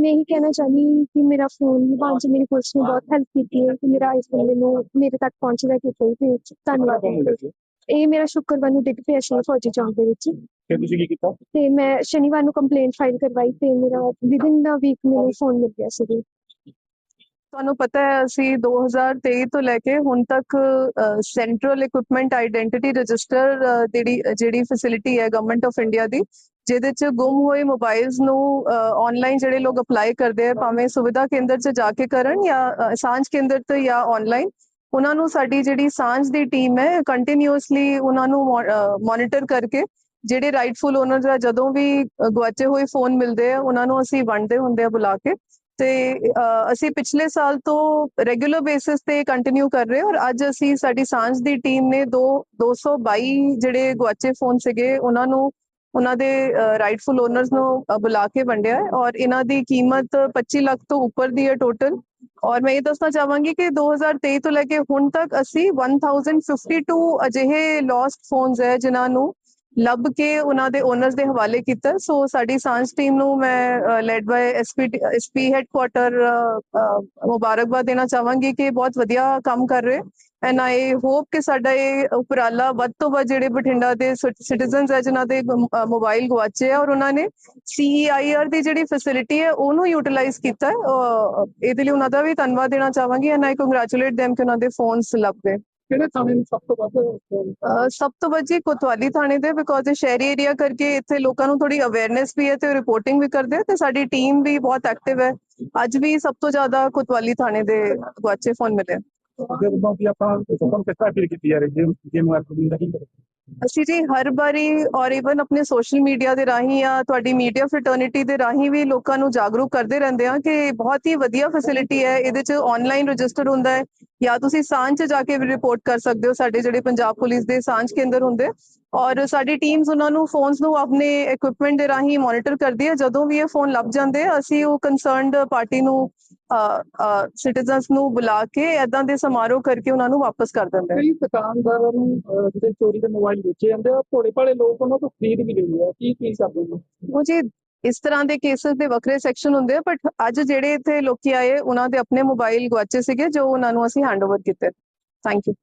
ਮੈਂ ਇਹੀ ਕਹਿਣਾ ਚਾਹੁੰਦੀ ਕਿ ਮੇਰਾ ਫੋਨ ਨਿਭਾਉਣ 'ਚ ਮੇਰੀ ਪੁਲਿਸ ਨੇ ਬਹੁਤ ਹੈਲਪ ਕੀਤੀ ਹੈ ਕਿ ਮੇਰਾ ਆਈਫੋਨ ਮੈਨੂੰ ਮੇਰੇ ਤੱਕ ਪਹੁੰਚਦਾ ਕੀਤਾ ਤੇ ਧੰਨਵਾਦ। ਹੈ। ਇਹ ਮੇਰਾ ਸ਼ੁੱਕਰਵਾਰ ਨੂੰ ਡਿੱਗ ਪਿਆ ਸੀ ਫੌਜੀ ਚੌਂਕ ਦੇ ਵਿੱਚ। ਫਿਰ ਤੁਸੀਂ ਕੀ ਕੀਤਾ? ਤੇ ਮੈਂ ਸ਼ਨੀਵਾਰ ਨੂੰ ਕੰਪਲੇਂਟ ਫਾਈਲ ਕਰਵਾਈ ਤੇ ਮੇਰਾ ਵਿਦਿਨ ਦਾ ਵੀਕ ਮੈਨੂੰ ਫੋਨ ਮਿਲ ਗਿਆ ਸੀ। ਤੁਹਾਨੂੰ ਪਤਾ ਹੈ ਅਸੀਂ 2023 ਤੋਂ ਲੈ ਕੇ ਹੁਣ ਤੱਕ ਸੈਂਟਰਲ ਇਕਵਿਪਮੈਂਟ ਆਇਡੈਂਟੀਟੀ ਰਜਿਸਟਰ ਜਿਹੜੀ ਜਿਹੜੀ ਫੈਸਿਲਿਟੀ ਹੈ ਗਵਰਨਮੈਂਟ ਆਫ ਇੰਡੀਆ ਦੀ ਜਿਹਦੇ ਚ ਗੁੰਮ ਹੋਏ ਮੋਬਾਈਲਸ ਨੂੰ ਆਨਲਾਈਨ ਜਿਹੜੇ ਲੋਕ ਅਪਲਾਈ ਕਰਦੇ ਆ ਭਾਵੇਂ ਸੁਵਿਧਾ ਕੇਂਦਰ ਚ ਜਾ ਕੇ ਕਰਨ ਜਾਂ ਸਾਂਝ ਕੇਂਦਰ ਤੇ ਜਾਂ ਆਨਲਾਈਨ ਉਹਨਾਂ ਨੂੰ ਸਾਡੀ ਜਿਹੜੀ ਸਾਂਝ ਦੀ ਟੀਮ ਹੈ ਕੰਟੀਨਿਊਸਲੀ ਉਹਨਾਂ ਨੂੰ ਮੋਨੀਟਰ ਕਰਕੇ ਜਿਹੜੇ ਰਾਈਟਫੁਲ ਓਨਰਸ ਆ ਜਦੋਂ ਵੀ ਅ, ਗੁਆਚੇ ਹੋਏ ਫੋਨ ਮਿਲਦੇ ਆ ਉਹਨਾਂ ਨੂੰ ਅਸੀਂ ਵੰਡਦੇ ਹੁੰਦੇ ਆ ਬੁਲਾ ਕੇ ਤੇ ਅਸੀਂ ਪਿਛਲੇ ਸਾਲ ਤੋਂ ਰੈਗੂਲਰ ਬੇਸਿਸ ਤੇ ਕੰਟੀਨਿਊ ਕਰ ਰਹੇ ਔਰ ਅੱਜ ਅਸੀਂ ਸਾਡੀ ਸਾਂਝ ਦੀ ਟੀਮ ਨੇ ਦੋ 222 ਜਿਹੜੇ ਗੁਆਚੇ ਫੋਨ ਸੀਗੇ ਉਹਨਾਂ ਨੂੰ ਉਹਨਾਂ ਦੇ ਰਾਈਟਫੁਲ ਓਨਰਸ ਨੂੰ ਬੁਲਾ ਕੇ ਵੰਡਿਆ ਹੈ ਔਰ ਇਹਨਾਂ ਦੀ ਕੀਮਤ 25 ਲੱਖ ਤੋਂ ਉੱਪਰ ਦੀ ਹੈ ਟੋਟਲ ਔਰ ਮੈਂ ਇਹ ਦੱਸਣਾ ਚਾਹਾਂਗੀ ਕਿ 2023 ਤੋਂ ਲੈ ਕੇ ਹੁਣ ਤੱਕ ਅਸੀਂ 1052 ਅਜਿਹੇ ਲੌਸਟ ਫੋਨਸ ਹੈ ਜਿਨ੍ਹਾਂ ਨੂੰ ਲੱਭ ਕੇ ਉਹਨਾਂ ਦੇ ਓਨਰਸ ਦੇ ਹਵਾਲੇ ਕੀਤਾ। ਸੋ ਸਾਡੀ ਸਾਂਝ ਟੀਮ ਨੂੰ ਮੈਂ led by SP SP headquarter ਮੁਬਾਰਕਬਾਦ ਦੇਣਾ ਚਾਹਾਂਗੀ ਕਿ ਬਹੁਤ ਵਧੀਆ ਕੰਮ ਕਰ ਰਹੇ। ਐਂਡ ਆਈ ਹੋਪ ਕਿ ਸਾਡਾ ਇਹ ਉਪਰਾਲਾ ਵੱਧ ਤੋਂ ਵੱਧ ਜਿਹੜੇ ਬਠਿੰਡਾ ਦੇ ਸਿਟੀਜ਼ਨਸ ਹੈ ਜਿਨ੍ਹਾਂ ਦੇ ਮੋਬਾਈਲ ਗਵਾਚੇ ਆ, ਔਰ ਉਹਨਾਂ ਨੇ ਸੀਆਈਆਰ ਦੀ ਜਿਹੜੀ ਫੈਸਿਲਿਟੀ ਹੈ, ਉਹਨੂੰ ਯੂਟਿਲਾਈਜ਼ ਕੀਤਾ। ਇਹਦੇ ਲਈ ਉਹਨਾਂ ਦਾ ਵੀ ਧੰਨਵਾਦ ਦੇਣਾ ਚਾਹਾਂਗੀ। ਐਂਡ ਆਈ ਕੰਗ੍ਰੈਚੁਲੇਟ them ਕਿ ਉਹਨਾਂ ਦੇ ਫੋਨਸ ਲੱਭ ਗਏ। ਕਿਹੜੇ ਥਾਣੇ ਨੂੰ ਸਭ ਤੋਂ ਵੱਧ ਅਹ ਸਭ ਤੋਂ ਵੱਧ ਜੀ ਕੋਤਵਾਲੀ ਥਾਣੇ ਦੇ ਬਿਕੋਜ਼ ਇਹ ਸ਼ਹਿਰੀ ਏਰੀਆ ਕਰਕੇ ਇੱਥੇ ਲੋਕਾਂ ਨੂੰ ਥੋੜੀ ਅਵੇਅਰਨੈਸ ਵੀ ਹੈ ਤੇ ਰਿਪੋਰਟਿੰਗ ਵੀ ਕਰਦੇ ਆ ਤੇ ਸਾਡੀ ਟੀਮ ਵੀ ਬਹੁਤ ਐਕਟਿਵ ਹੈ। ਅੱਜ ਵੀ ਸਭ ਤੋਂ ਜ਼ਿਆਦਾ ਕੋਤਵਾਲੀ ਥਾਣੇ ਦੇ ਗੁਆਚੇ ਫੋਨ ਮਿਲੇ। ਅੱਗੇ ਵੀ ਆਪਾਂ ਹੁਕਮ ਕਿਸ ਤਰ੍ਹਾਂ ਅਪੀਲ ਕੀਤੀ ਜਾ ਰਹੀ ਹੈ? ਜੇ ਨੂੰ ਨਹੀਂ ਅਸੀਂ ਜੀ ਹਰ ਵਾਰੀ ਔਰ ਇਵਨ ਆਪਣੇ ਸੋਸ਼ਲ ਮੀਡੀਆ ਦੇ ਰਾਹੀਂ ਜਾਂ ਤੁਹਾਡੀ ਮੀਡੀਆ ਫਰਟਰਨਿਟੀ ਦੇ ਰਾਹੀਂ ਵੀ ਲੋਕਾਂ ਨੂੰ ਜਾਗਰੂਕ ਕਰਦੇ ਰਹਿੰਦੇ ਆ ਕਿ ਬਹੁਤ ਹੀ ਵਧੀਆ ਫੈਸਿਲਿਟੀ ਹੈ। ਇਹਦੇ 'ਚ ਆਨਲਾਈਨ ਰਜਿਸਟਰ ਹੁੰਦਾ ਹੈ ਜਾਂ ਤੁਸੀਂ ਸਾਂਝ 'ਚ ਜਾ ਕੇ ਵੀ ਰਿਪੋਰਟ ਕਰ ਸਕਦੇ ਹੋ। ਸਾਡੇ ਜਿਹੜੇ ਪੰਜਾਬ ਪੁਲਿਸ ਦੇ ਸਾਂਝ ਕੇਂਦਰ ਹੁੰਦੇ ਔਰ ਸਾਡੀ ਟੀਮਸ ਉਹਨਾਂ ਨੂੰ ਫੋਨਸ ਨੂੰ ਆਪਣੇ ਇਕਵਿਪਮੈਂਟ ਦੇ ਰਾਹੀਂ ਮੋਨੀਟਰ ਕਰਦੀ ਹੈ। ਜਦੋਂ ਵੀ ਇਹ ਫੋਨ ਲੱਭ ਜਾਂਦੇ ਆ, ਅਸੀਂ ਉਹ ਕੰਸਰਨਡ ਪਾਰਟੀ ਨੂੰ ਸਿਟੀਜ਼ਨਸ ਨੂੰ ਬੁਲਾ ਕੇ ਐਦਾਂ ਦੇ ਸਮਾਰੋਹ ਕਰਕੇ ਉਹਨਾਂ ਨੂੰ ਵਾਪਸ ਕਰ ਦਿੰਦੇ ਹਾਂ ਕਈ ਦੁਕਾਨਦਾਰਾਂ ਨੂੰ ਜਿਹੜੇ ਚੋਰੀ ਦੇ ਮੋਬਾਈਲ ਵੇਚੇ ਜਾਂਦੇ ਆ ਭੋਲੇ ਭਾਲੇ ਲੋਕ ਉਹਨਾਂ ਤੋਂ ਖਰੀਦ ਵੀ ਲੈਂਦੇ ਆ। ਕੀ ਕੀ ਕਰਦੇ ਨੇ? ਉਹ ਜੀ ਇਸ ਤਰ੍ਹਾਂ ਦੇ ਕੇਸਸ ਦੇ ਵੱਖਰੇ ਸੈਕਸ਼ਨ ਹੁੰਦੇ ਆ ਬਟ ਅੱਜ ਜਿਹੜੇ ਇੱਥੇ ਲੋਕੀ ਆਏ ਉਹਨਾਂ ਦੇ ਆਪਣੇ ਮੋਬਾਈਲ ਗਵਾਚੇ ਸੀਗੇ ਜੋ ਉਹਨਾਂ ਨੂੰ ਅਸੀਂ ਹੈਂਡਓਵਰ ਕੀਤੇ। Thank you